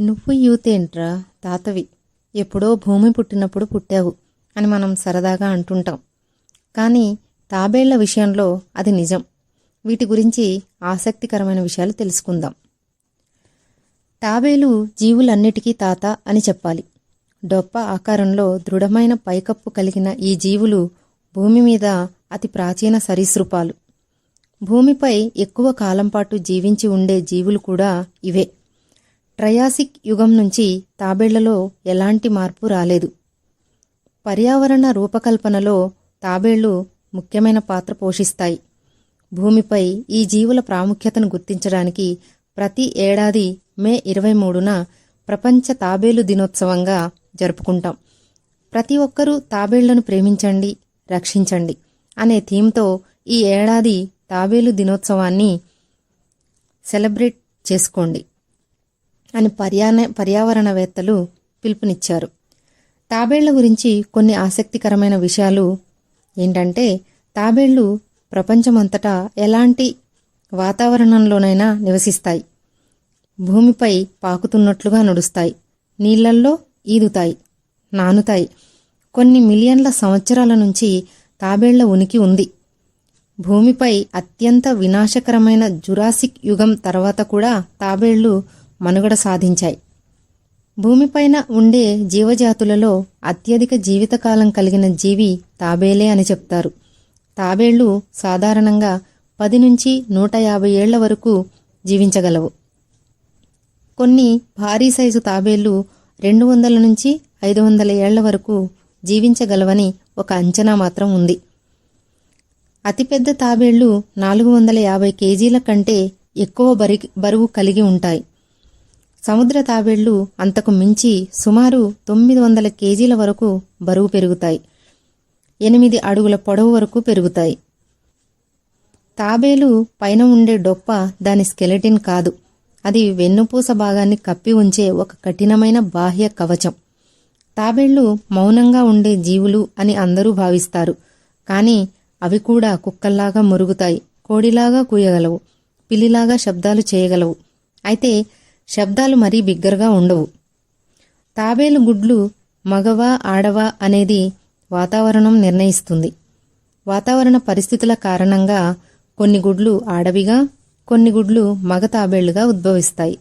నువ్వు యూత్ ఏంట్రా? తాతవి. ఎప్పుడో భూమి పుట్టినప్పుడు పుట్టావు అని మనం సరదాగా అంటుంటాం. కానీ తాబేళ్ళ విషయంలో అది నిజం. వీటి గురించి ఆసక్తికరమైన విషయాలు తెలుసుకుందాం. తాబేలు జీవులన్నిటికీ తాత అని చెప్పాలి. డొప్ప ఆకారంలో దృఢమైన పైకప్పు కలిగిన ఈ జీవులు భూమి మీద అతి ప్రాచీన సరీసృపాలు. భూమిపై ఎక్కువ కాలం పాటు జీవించి ఉండే జీవులు కూడా ఇవే. ట్రయాసిక్ యుగం నుంచి తాబేళ్ళలో ఎలాంటి మార్పు రాలేదు. పర్యావరణ రూపకల్పనలో తాబేళ్ళు ముఖ్యమైన పాత్ర పోషిస్తాయి. భూమిపై ఈ జీవుల ప్రాముఖ్యతను గుర్తించడానికి ప్రతి ఏడాది మే ఇరవై మూడున ప్రపంచ తాబేలు దినోత్సవంగా జరుపుకుంటాం. ప్రతి ఒక్కరూ తాబేళ్ళను ప్రేమించండి రక్షించండి అనే థీమ్తో ఈ ఏడాది తాబేలు దినోత్సవాన్ని సెలబ్రేట్ చేసుకోండి. అని పర్యాన పర్యావరణవేత్తలు పిలుపునిచ్చారు. తాబేళ్ళ గురించి కొన్ని ఆసక్తికరమైన విషయాలు ఏంటంటే తాబేళ్ళు ప్రపంచమంతటా ఎలాంటి వాతావరణంలోనైనా నివసిస్తాయి. భూమిపై పాకుతున్నట్లుగా నడుస్తాయి. నీళ్ళల్లో ఈదుతాయి నానుతాయి. కొన్ని మిలియన్ల సంవత్సరాల నుంచి తాబేళ్ళ ఉనికి ఉంది. భూమిపై అత్యంత వినాశకరమైన జురాసిక్ యుగం తర్వాత కూడా తాబేళ్ళు మనుగడ సాధించాయి. భూమిపైన ఉండే జీవజాతులలో అత్యధిక జీవితకాలం కలిగిన జీవి తాబేలే అని చెప్తారు. తాబేళ్ళు సాధారణంగా పది నుంచి నూట యాభై ఏళ్ళ వరకు జీవించగలవు. కొన్ని భారీ సైజు తాబేళ్ళు రెండు వందల నుంచి ఐదు వందల ఏళ్ళ వరకు జీవించగలవని ఒక అంచనా మాత్రం ఉంది. అతిపెద్ద తాబేళ్ళు నాలుగు వందల యాభై కేజీల కంటే ఎక్కువ బరి బరువు కలిగి ఉంటాయి. సముద్ర తాబేళ్ళు అంతకు మించి సుమారు తొమ్మిది వందల కేజీల వరకు బరువు పెరుగుతాయి. ఎనిమిది అడుగుల పొడవు వరకు పెరుగుతాయి. తాబేలు పైన ఉండే డొప్ప దాని స్కెలెటిన్ కాదు. అది వెన్నుపూస భాగాన్ని కప్పి ఉంచే ఒక కఠినమైన బాహ్య కవచం. తాబేళ్ళు మౌనంగా ఉండే జీవులు అని అందరూ భావిస్తారు. కానీ అవి కూడా కుక్కల్లాగా మురుగుతాయి కోడిలాగా కూయగలవు పిల్లిలాగా శబ్దాలు చేయగలవు. అయితే శబ్దాలు మరీ బిగ్గరగా ఉండవు. తాబేలు గుడ్లు మగవా ఆడవా అనేది వాతావరణం నిర్ణయిస్తుంది. వాతావరణ పరిస్థితుల కారణంగా కొన్ని గుడ్లు ఆడవిగా కొన్ని గుడ్లు మగ తాబేళ్ళుగా ఉద్భవిస్తాయి.